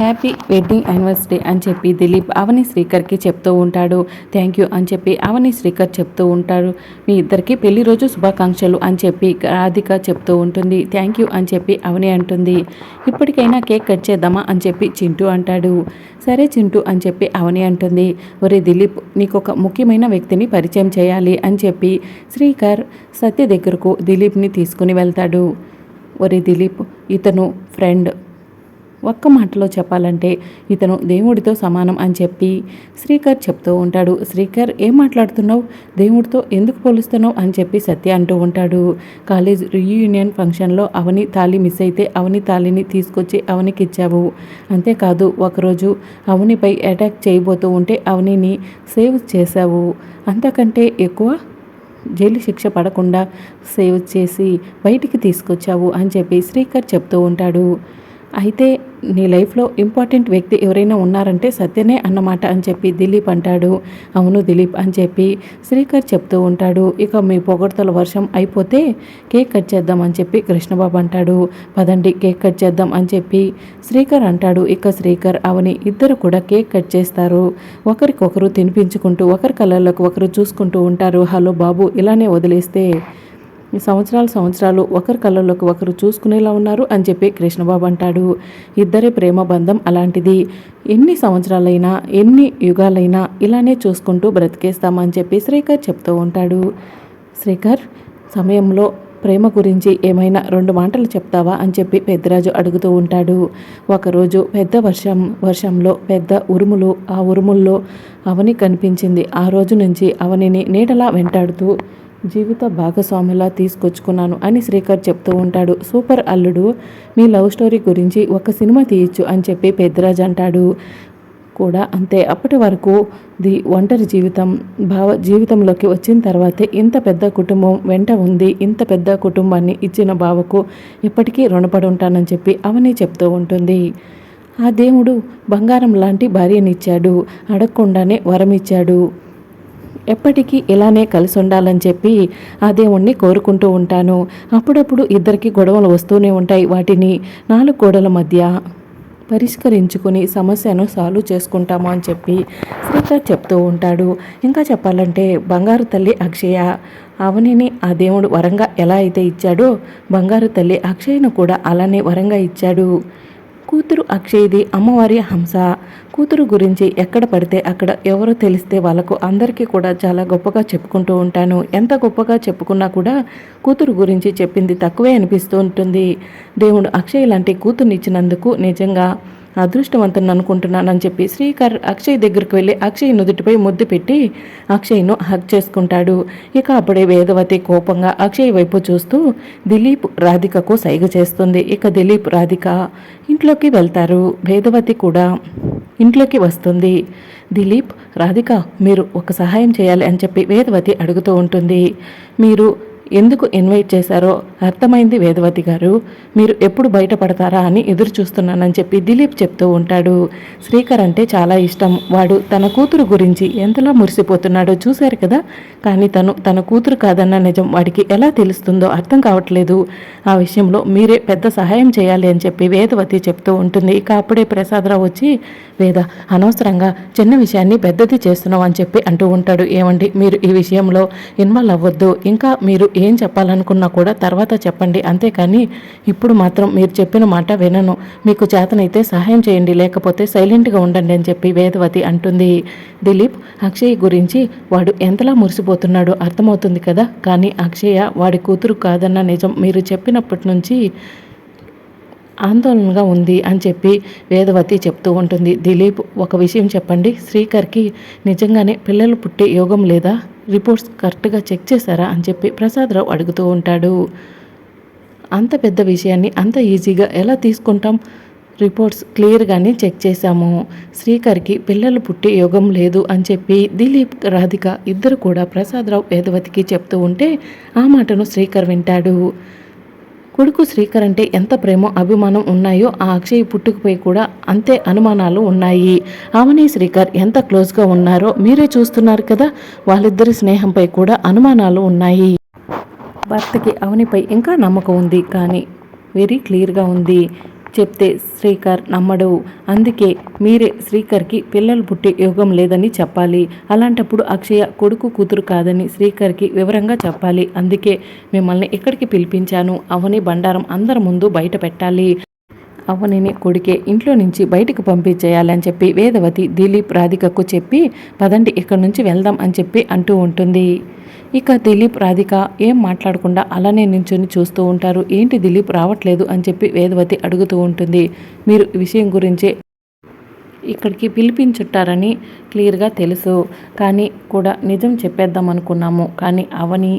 Happy wedding anniversary అని చెప్పి దిలీప్ అవని శ్రీకర్కి చెప్తూ ఉంటాడు. థ్యాంక్ యూ అని చెప్పి అవని శ్రీకర్ చెప్తూ ఉంటాడు. మీ ఇద్దరికి పెళ్ళి రోజు శుభాకాంక్షలు అని చెప్పి రాధిక చెప్తూ ఉంటుంది. థ్యాంక్ యూ అని చెప్పి అవని అంటుంది. ఇప్పటికైనా కేక్ కట్ చేద్దామా అని చెప్పి చింటూ అంటాడు. సరే చింటూ అని చెప్పి అవని అంటుంది. ఒరే దిలీప్ నీకు ఒక ముఖ్యమైన వ్యక్తిని పరిచయం చేయాలి అని చెప్పి శ్రీకర్ సత్య దగ్గరకు దిలీప్ని తీసుకుని వెళ్తాడు. ఒరే దిలీప్ ఇతను ఫ్రెండ్. ఒక్క మాటలో చెప్పాలంటే ఇతను దేవుడితో సమానం అని చెప్పి శ్రీకర్ చెప్తూ ఉంటాడు. శ్రీకర్ ఏం మాట్లాడుతున్నావు? దేవుడితో ఎందుకు పోలుస్తున్నావు? అని చెప్పి సత్య అంటూ ఉంటాడు. కాలేజ్ రీయూనియన్ ఫంక్షన్లో అవని తాళి మిస్ అయితే అవని తాళిని తీసుకొచ్చి అవనికి ఇచ్చావు అంతేకాదు ఒకరోజు అవనిపై అటాక్ చేయబోతూ ఉంటే అవనిని సేవ్ చేశావు. అంతకంటే ఎక్కువ జైలు శిక్ష పడకుండా సేవ్ చేసి బయటికి తీసుకొచ్చావు అని చెప్పి శ్రీకర్ చెప్తూ ఉంటాడు. అయితే నీ లైఫ్లో ఇంపార్టెంట్ వ్యక్తి ఎవరైనా ఉన్నారంటే సత్యనే అన్నమాట అని చెప్పి దిలీప్ అంటాడు. అవును దిలీప్ అని చెప్పి శ్రీకర్ చెప్తూ ఉంటాడు. ఇక మీ పొగడ్తల వర్షం అయిపోతే కేక్ కట్ చేద్దాం అని చెప్పి కృష్ణబాబు అంటాడు. పదండి కేక్ కట్ చేద్దాం అని చెప్పి శ్రీకర్ అంటాడు. ఇక శ్రీకర్ అవని ఇద్దరు కూడా కేక్ కట్ చేస్తారు. ఒకరికొకరు తినిపించుకుంటూ ఒకరి కళ్ళకు ఒకరు చూసుకుంటూ ఉంటారు. హలో బాబు ఇలానే వదిలేస్తే సంవత్సరాలు సంవత్సరాలు ఒకరి కళ్ళలోకి ఒకరు చూసుకునేలా ఉన్నారు అని చెప్పి కృష్ణబాబు అంటాడు. ఇద్దరి ప్రేమ బంధం అలాంటిది. ఎన్ని సంవత్సరాలైనా ఎన్ని యుగాలైనా ఇలానే చూసుకుంటూ బ్రతికేస్తామని చెప్పి శ్రీకర్ చెప్తూ ఉంటాడు. శ్రీకర్ సమయంలో ప్రేమ గురించి ఏమైనా రెండు మాటలు చెప్తావా అని చెప్పి పెద్దరాజు అడుగుతూ ఉంటాడు. ఒకరోజు పెద్ద వర్షం వర్షంలో పెద్ద ఉరుములు ఆ ఉరుముల్లో అవని కనిపించింది. ఆ రోజు నుంచి అవనిని నీడలా వెంటాడుతూ జీవిత భాగస్వామిలా తీసుకొచ్చుకున్నాను అని శ్రీకర్ చెప్తూ ఉంటాడు. సూపర్ అల్లుడు మీ లవ్ స్టోరీ గురించి ఒక సినిమా తీయచ్చు అని చెప్పి పెద్దరాజ్ అంటాడు. కూడా అంతే. అప్పటి వరకు ది ఒంటరి జీవితం భావ జీవితంలోకి వచ్చిన తర్వాతే ఇంత పెద్ద కుటుంబం వెంట ఉంది. ఇంత పెద్ద కుటుంబాన్ని ఇచ్చిన బావకు ఇప్పటికీ రుణపడి ఉంటానని చెప్పి అవని చెప్తూ ఉంటుంది. ఆ దేవుడు బంగారం లాంటి భార్యనిచ్చాడు. అడగకుండానే వరం ఇచ్చాడు ఎప్పటికీ ఇలానే కలిసి ఉండాలని చెప్పి ఆ దేవుణ్ణి కోరుకుంటూ ఉంటాను. అప్పుడప్పుడు ఇద్దరికి గొడవలు వస్తూనే ఉంటాయి. వాటిని నాలుగు గోడల మధ్య పరిష్కరించుకుని సమస్యను సాల్వ్ చేసుకుంటాము అని చెప్పి శ్రీకర్ చెప్తూ ఉంటాడు. ఇంకా చెప్పాలంటే బంగారు తల్లి అక్షయ అవనిని ఆ దేవుడు వరంగా ఎలా అయితే ఇచ్చాడో బంగారు తల్లి అక్షయను కూడా అలానే వరంగా ఇచ్చాడు. కూతురు అక్షయ్ది అమ్మవారి హంస. కూతురు గురించి ఎక్కడ పడితే అక్కడ ఎవరో తెలిస్తే వాళ్ళకు అందరికీ కూడా చాలా గొప్పగా చెప్పుకుంటూ ఉంటాను. ఎంత గొప్పగా చెప్పుకున్నా కూడా కూతురు గురించి చెప్పింది తక్కువే అనిపిస్తూ ఉంటుంది. దేవుడు అక్షయ్ లాంటి కూతురునిచ్చినందుకు నిజంగా అదృష్టవంతుని అనుకుంటున్నానని చెప్పి శ్రీకర్ అక్షయ్ దగ్గరికి వెళ్ళి అక్షయ్ నుదుటిపై ముద్దు పెట్టి అక్షయ్ను హక్ చేసుకుంటాడు. ఇక అప్పుడే వేదవతి కోపంగా అక్షయ్ వైపు చూస్తూ దిలీప్ రాధికకు సైగ చేస్తుంది. ఇక దిలీప్ రాధిక ఇంట్లోకి వెళ్తారు. వేదవతి కూడా ఇంట్లోకి వస్తుంది. దిలీప్ రాధిక మీరు ఒక సహాయం చేయాలి అని చెప్పి వేదవతి అడుగుతూ ఉంటుంది. మీరు ఎందుకు ఇన్వైట్ చేశారో అర్థమైంది వేదవతి గారు. మీరు ఎప్పుడు బయటపడతారా అని ఎదురు చూస్తున్నానని చెప్పి దిలీప్ చెప్తూ ఉంటాడు. శ్రీకర్ అంటే చాలా ఇష్టం. వాడు తన కూతురు గురించి ఎంతలా మురిసిపోతున్నాడో చూశారు కదా. కానీ తను తన కూతురు కాదన్న నిజం వాడికి ఎలా తెలుస్తుందో అర్థం కావట్లేదు. ఆ విషయంలో మీరే పెద్ద సహాయం చేయాలి అని చెప్పి వేదవతి చెప్తూ ఉంటుంది. ఇక అప్పుడే ప్రసాదరావు వచ్చి వేద అనవసరంగా చిన్న విషయాన్ని పెద్దది చేస్తున్నావు అని చెప్పి అంటూ ఉంటాడు. ఏమండి మీరు ఈ విషయంలో ఇన్వాల్వ్ అవ్వద్దు. ఇంకా మీరు ఏం చెప్పాలనుకున్నా కూడా తర్వాత చెప్పండి. అంతేకాని ఇప్పుడు మాత్రం మీరు చెప్పిన మాట వినను. మీకు చేతనైతే సహాయం చేయండి. లేకపోతే సైలెంట్గా ఉండండి అని చెప్పి వేదవతి అంటుంది. దిలీప్ అక్షయ్ గురించి వాడు ఎంతలా మురిసిపోతున్నాడో అర్థమవుతుంది కదా. కానీ అక్షయ వాడి కూతురు కాదన్న నిజం మీరు చెప్పినప్పటి నుంచి ఆందోళనగా ఉంది అని చెప్పి వేదవతి చెప్తూ ఉంటుంది. దిలీప్ ఒక విషయం చెప్పండి. శ్రీకర్కి నిజంగానే పిల్లలు పుట్టే యోగం లేదా? రిపోర్ట్స్ కరెక్ట్గా చెక్ చేశారా అని చెప్పి ప్రసాదరావు అడుగుతూ ఉంటాడు. అంత పెద్ద విషయాన్ని అంత ఈజీగా ఎలా తీసుకుంటాం? రిపోర్ట్స్ క్లియర్గానే చెక్ చేశాము. శ్రీకర్కి పిల్లలు పుట్టే యోగం లేదు అని చెప్పి దిలీప్ రాధిక ఇద్దరు కూడా ప్రసాదరావు వేదవతికి చెప్తూ ఉంటే ఆ మాటను శ్రీకర్ వింటాడు. కొడుకు శ్రీకర్ అంటే ఎంత ప్రేమ అభిమానం ఉన్నాయో ఆ అక్షయ్ పుట్టుకుపోయి కూడా అంతే అనుమానాలు ఉన్నాయి. అవని శ్రీకర్ ఎంత క్లోజ్గా ఉన్నారో మీరే చూస్తున్నారు కదా వాళ్ళిద్దరి స్నేహంపై కూడా అనుమానాలు ఉన్నాయి. భర్తకి అవనిపై ఇంకా నమ్మకం ఉంది కానీ వెరీ క్లియర్గా ఉంది. చెప్తే శ్రీకర్ నమ్మడు. అందుకే మీరే శ్రీకర్కి పిల్లలు పుట్టే యోగం లేదని చెప్పాలి. అలాంటప్పుడు అక్షయ కొడుకు కూతురు కాదని శ్రీకర్కి వివరంగా చెప్పాలి. అందుకే మిమ్మల్ని ఇక్కడికి పిలిపించాను. అవని బండారం అందరి ముందు బయట పెట్టాలి. అవనిని కొడుకే ఇంట్లో నుంచి బయటకు పంపించేయాలని చెప్పి వేదవతి దిలీప్ రాధికకు చెప్పి పదండి ఇక్కడి నుంచి వెళ్దాం అని చెప్పి అంటూ ఉంటుంది. ఇక దిలీప్ రాధిక ఏం మాట్లాడకుండా అలానే నించుని చూస్తూ ఉంటారు. ఏంటి దిలీప్ రావట్లేదు అని చెప్పి వేదవతి అడుగుతూ ఉంటుంది. మీరు విషయం గురించే ఇక్కడికి పిలిపించుంటారని క్లియర్గా తెలుసు. కానీ కూడా నిజం చెప్పేద్దాం అనుకున్నాము కానీ అవని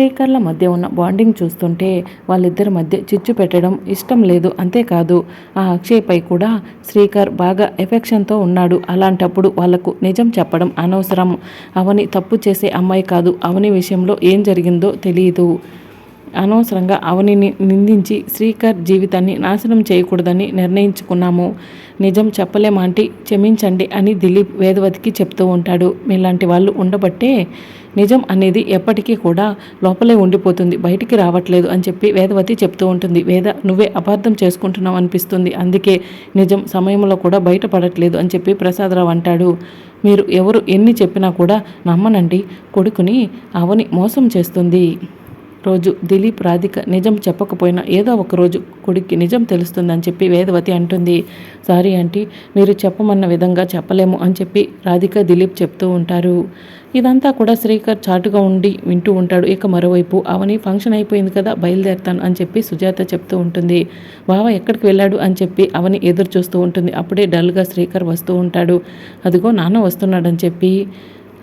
శ్రీకర్ల మధ్య ఉన్న బాండింగ్ చూస్తుంటే వాళ్ళిద్దరి మధ్య చిచ్చు పెట్టడం ఇష్టం లేదు అంతేకాదు. ఆ అక్షయ్పై కూడా శ్రీకర్ బాగా ఎఫెక్షన్తో ఉన్నాడు. అలాంటప్పుడు వాళ్ళకు నిజం చెప్పడం అనవసరం. అవని తప్పు చేసే అమ్మాయి కాదు. అవని విషయంలో ఏం జరిగిందో తెలియదు అనవసరంగా అవనిని నిందించి శ్రీకర్ జీవితాన్ని నాశనం చేయకూడదని నిర్ణయించుకున్నాము. నిజం చెప్పలేమాంటి క్షమించండి అని దిలీప్ వేదవతికి చెప్తూ ఉంటాడు. మీలాంటి వాళ్ళు ఉండబట్టే నిజం అనేది ఎప్పటికీ కూడా లోపలే ఉండిపోతుంది బయటికి రావట్లేదు అని చెప్పి వేదవతి చెప్తూ ఉంటుంది. వేద నువ్వే అపార్థం చేసుకుంటున్నావు అనిపిస్తుంది. అందుకే నిజం సమయంలో కూడా బయటపడట్లేదు అని చెప్పి ప్రసాదరావు అంటాడు. మీరు ఎవరు ఎన్ని చెప్పినా కూడా నమ్మనండి కొడుకుని అవని మోసం చేస్తుంది. రోజు దిలీప్ రాధిక నిజం చెప్పకపోయినా ఏదో ఒక రోజు కొడుక్కి నిజం తెలుస్తుందని చెప్పి వేదవతి అంటుంది. సారీ ఆంటీ మీరు చెప్పమన్న విధంగా చెప్పలేము అని చెప్పి రాధిక దిలీప్ చెప్తూ ఉంటారు. ఇదంతా కూడా శ్రీకర్ చాటుగా ఉండి వింటూ ఉంటాడు. ఇక మరోవైపు అవని ఫంక్షన్ అయిపోయింది కదా బయలుదేరుతాను అని చెప్పి సుజాత చెప్తూ ఉంటుంది. బావ ఎక్కడికి వెళ్ళాడు? అని చెప్పి అవని ఎదురు చూస్తూ ఉంటుంది. అప్పుడే డల్గా శ్రీకర్ వస్తూ ఉంటాడు. అదిగో నాన్న వస్తున్నాడని చెప్పి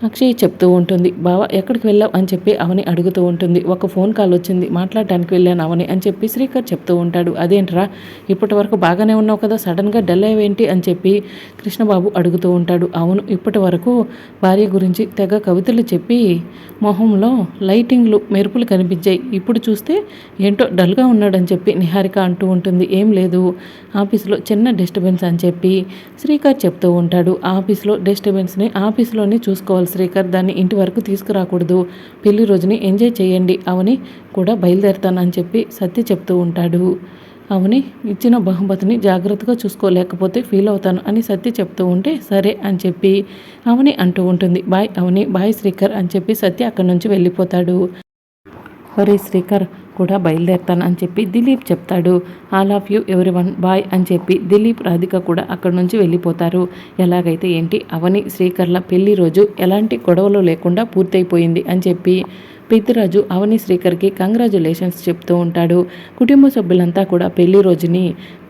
అక్షయ్ చెప్తూ ఉంటుంది బావ ఎక్కడికి వెళ్ళావు? అని చెప్పి అవని అడుగుతూ ఉంటుంది. ఒక ఫోన్ కాల్ వచ్చింది మాట్లాడటానికి వెళ్ళాను అవని అని చెప్పి శ్రీకర్ చెప్తూ ఉంటాడు. అదేంట్రా ఇప్పటి వరకు బాగానే ఉన్నావు కదా సడన్గా డల్ అయ్యేంటి అని చెప్పి కృష్ణబాబు అడుగుతూ ఉంటాడు. అవును ఇప్పటి వరకు భార్య గురించి తెగ కవితలు చెప్పి మొహంలో లైటింగ్లు మెరుపులు కనిపించాయి. ఇప్పుడు చూస్తే ఏంటో డల్గా ఉన్నాడని చెప్పి నిహారిక అంటూ ఉంటుంది. ఏం లేదు ఆఫీస్లో చిన్న డిస్టర్బెన్స్ అని చెప్పి శ్రీకర్ చెప్తూ ఉంటాడు. ఆఫీస్లో డిస్టర్బెన్స్ని ఆఫీస్లోనే చూసుకోవాలి శ్రీకర్ దాన్ని ఇంటి వరకు తీసుకురాకూడదు. పెళ్ళి రోజుని ఎంజాయ్ చేయండి. అవని కూడా బయలుదేరుతానని చెప్పి సత్య చెప్తూ ఉంటాడు. అవని ఇచ్చిన బహుమతిని జాగ్రత్తగా చూసుకోలేకపోతే ఫీల్ అవుతాను అని సత్య చెప్తూ ఉంటే సరే అని చెప్పి అవని అంటూ ఉంటుంది. బాయ్ అవని బాయ్ శ్రీకర్ అని చెప్పి సత్య అక్కడి నుంచి వెళ్ళిపోతాడు. హరే శ్రీకర్ కూడా బయలుదేరుతాను అని చెప్పి దిలీప్ చెప్తాడు. ఆల్ ఆఫ్ యూ ఎవరి వన్ బాయ్ అని చెప్పి దిలీప్ రాధిక కూడా అక్కడి నుంచి వెళ్ళిపోతారు. ఎలాగైతే ఏంటి అవని శ్రీకర్ల పెళ్ళి రోజు ఎలాంటి గొడవలు లేకుండా పూర్తయిపోయింది అని చెప్పి పితిరాజు అవని శ్రీకర్కి కంగ్రాచులేషన్స్ చెప్తూ ఉంటాడు. కుటుంబ సభ్యులంతా కూడా పెళ్ళి రోజుని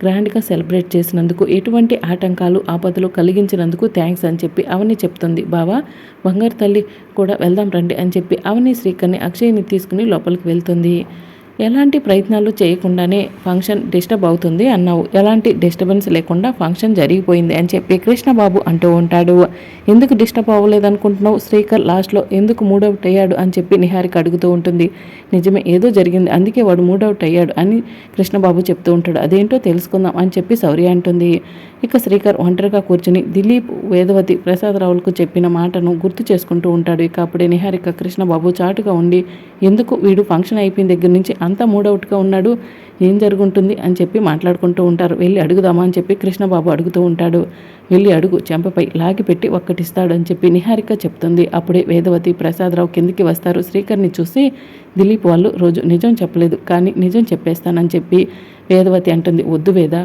గ్రాండ్గా సెలబ్రేట్ చేసినందుకు ఎటువంటి ఆటంకాలు ఆపదలు కలిగించినందుకు థ్యాంక్స్ అని చెప్పి అవని చెప్తుంది. బావా బంగారు తల్లి కూడా వెళ్దాం రండి అని చెప్పి అవని శ్రీకర్ని అక్షయ్ని తీసుకుని లోపలికి వెళ్తుంది. ఎలాంటి ప్రయత్నాలు చేయకుండానే ఫంక్షన్ డిస్టర్బ్ అవుతుంది అన్నావు. ఎలాంటి డిస్టర్బెన్స్ లేకుండా ఫంక్షన్ జరిగిపోయింది అని చెప్పి కృష్ణబాబు అంటూ ఉంటాడు. ఎందుకు డిస్టర్బ్ అవ్వలేదనుకుంటున్నావు? శ్రీకర్ లాస్ట్లో ఎందుకు మూడౌట్ అయ్యాడు అని చెప్పి నిహారిక అడుగుతూ ఉంటుంది. నిజమే ఏదో జరిగింది. అందుకే వాడు మూడౌట్ అయ్యాడు అని కృష్ణబాబు చెప్తూ ఉంటాడు. అదేంటో తెలుసుకుందాం అని చెప్పి శౌర్య అంటుంది. ఇక శ్రీకర్ ఒంటరిగా కూర్చుని దిలీప్ వేదవతి ప్రసాదరావులకు చెప్పిన మాటను గుర్తు చేసుకుంటూ ఉంటాడు. ఇక అప్పుడే నిహారిక కృష్ణబాబు చాటుగా ఉండి ఎందుకు వీడు ఫంక్షన్ అయిపోయిన దగ్గర నుంచి అంతా మూడౌట్గా ఉన్నాడు. ఏం జరుగుంటుంది అని చెప్పి మాట్లాడుకుంటూ ఉంటారు. వెళ్ళి అడుగుదామా అని చెప్పి కృష్ణబాబు అడుగుతూ ఉంటాడు. వెళ్ళి అడుగు చెంపపై లాగిపెట్టి ఒక్కటిస్తాడు అని చెప్పి నిహారిక చెప్తుంది. అప్పుడే వేదవతి ప్రసాదరావు కిందికి వస్తారు. శ్రీకర్ని చూసి దిలీప్ వాళ్ళు రోజు నిజం చెప్పలేదు. కానీ నిజం చెప్పేస్తానని చెప్పి వేదవతి అంటుంది. వద్దు వేద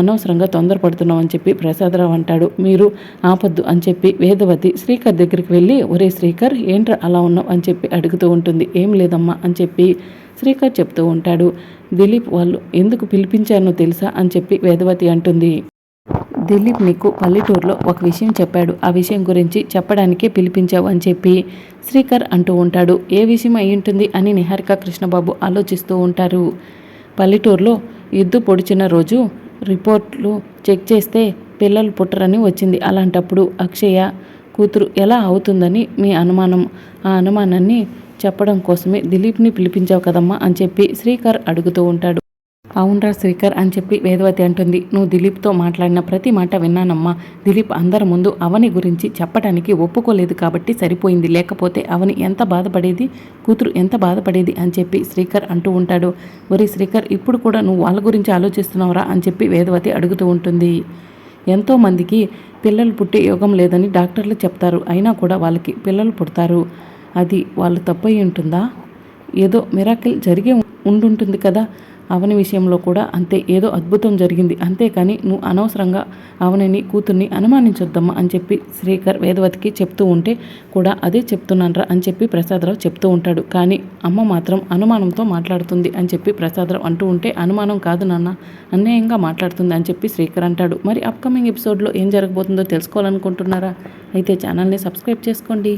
అనవసరంగా తొందరపడుతున్నాం అని చెప్పి ప్రసాదరావు అంటాడు. మీరు ఆపద్దు అని చెప్పి వేదవతి శ్రీకర్ దగ్గరికి వెళ్ళి ఒరే శ్రీకర్ ఏంట్రా అలా ఉన్నావు అని చెప్పి అడుగుతూ ఉంటుంది. ఏం లేదమ్మా అని చెప్పి శ్రీకర్ చెప్తూ ఉంటాడు దిలీప్ వాళ్ళు ఎందుకు పిలిపించానో తెలుసా? అని చెప్పి వేదవతి అంటుంది. దిలీప్ నీకు పల్లెటూరులో ఒక విషయం చెప్పాడు. ఆ విషయం గురించి చెప్పడానికే పిలిపించావు అని చెప్పి శ్రీకర్ అంటూ ఉంటాడు. ఏ విషయం అయి ఉంటుంది? అని నిహారిక కృష్ణబాబు ఆలోచిస్తూ ఉంటారు. పల్లెటూరులో ఎద్దు పొడిచిన రోజు రిపోర్ట్లు చెక్ చేస్తే పిల్లలు పుట్టరని వచ్చింది. అలాంటప్పుడు అక్షయ కూతురు ఎలా అవుతుందని మీ అనుమానం. ఆ అనుమానాన్ని చెప్పడం కోసమే దిలీప్ని పిలిపించావు కదమ్మా అని చెప్పి శ్రీకర్ అడుగుతూ ఉంటాడు. అవునరా శ్రీకర్ అని చెప్పి వేదవతి అంటుంది. నువ్వు దిలీప్తో మాట్లాడిన ప్రతి మాట విన్నానమ్మా. దిలీప్ అందరి ముందు అవని గురించి చెప్పడానికి ఒప్పుకోలేదు కాబట్టి సరిపోయింది. లేకపోతే అవని ఎంత బాధపడేది? కూతురు ఎంత బాధపడేది? అని చెప్పి శ్రీకర్ అంటూ ఉంటాడు. ఒరి శ్రీకర్ ఇప్పుడు కూడా నువ్వు వాళ్ళ గురించి ఆలోచిస్తున్నావురా అని చెప్పి వేదవతి అడుగుతూ ఉంటుంది. ఎంతోమందికి పిల్లలు పుట్టే యోగం లేదని డాక్టర్లు చెప్తారు. అయినా కూడా వాళ్ళకి పిల్లలు పుడతారు. అది వాళ్ళు తప్పయి ఉంటుందా? ఏదో మిరాకిల్ జరిగే ఉండుంటుంది కదా? అవని విషయంలో కూడా అంతే ఏదో అద్భుతం జరిగింది. అంతేకాని నువ్వు అనవసరంగా అవనిని కూతుర్ని అనుమానించొద్దమ్మా అని చెప్పి శ్రీకర్ వేదవతికి చెప్తూ ఉంటే కూడా అదే చెప్తున్నానరా అని చెప్పి ప్రసాదరావు చెప్తూ ఉంటాడు. కానీ అమ్మ మాత్రం అనుమానంతో మాట్లాడుతుంది అని చెప్పి ప్రసాదరావు అంటూ ఉంటే అనుమానం కాదు నాన్న అన్యాయంగా మాట్లాడుతుంది అని చెప్పి శ్రీకర్ అంటాడు. మరి అప్కమింగ్ ఎపిసోడ్లో ఏం జరగబోతుందో తెలుసుకోవాలనుకుంటున్నారా? అయితే ఛానల్ని సబ్స్క్రైబ్ చేసుకోండి.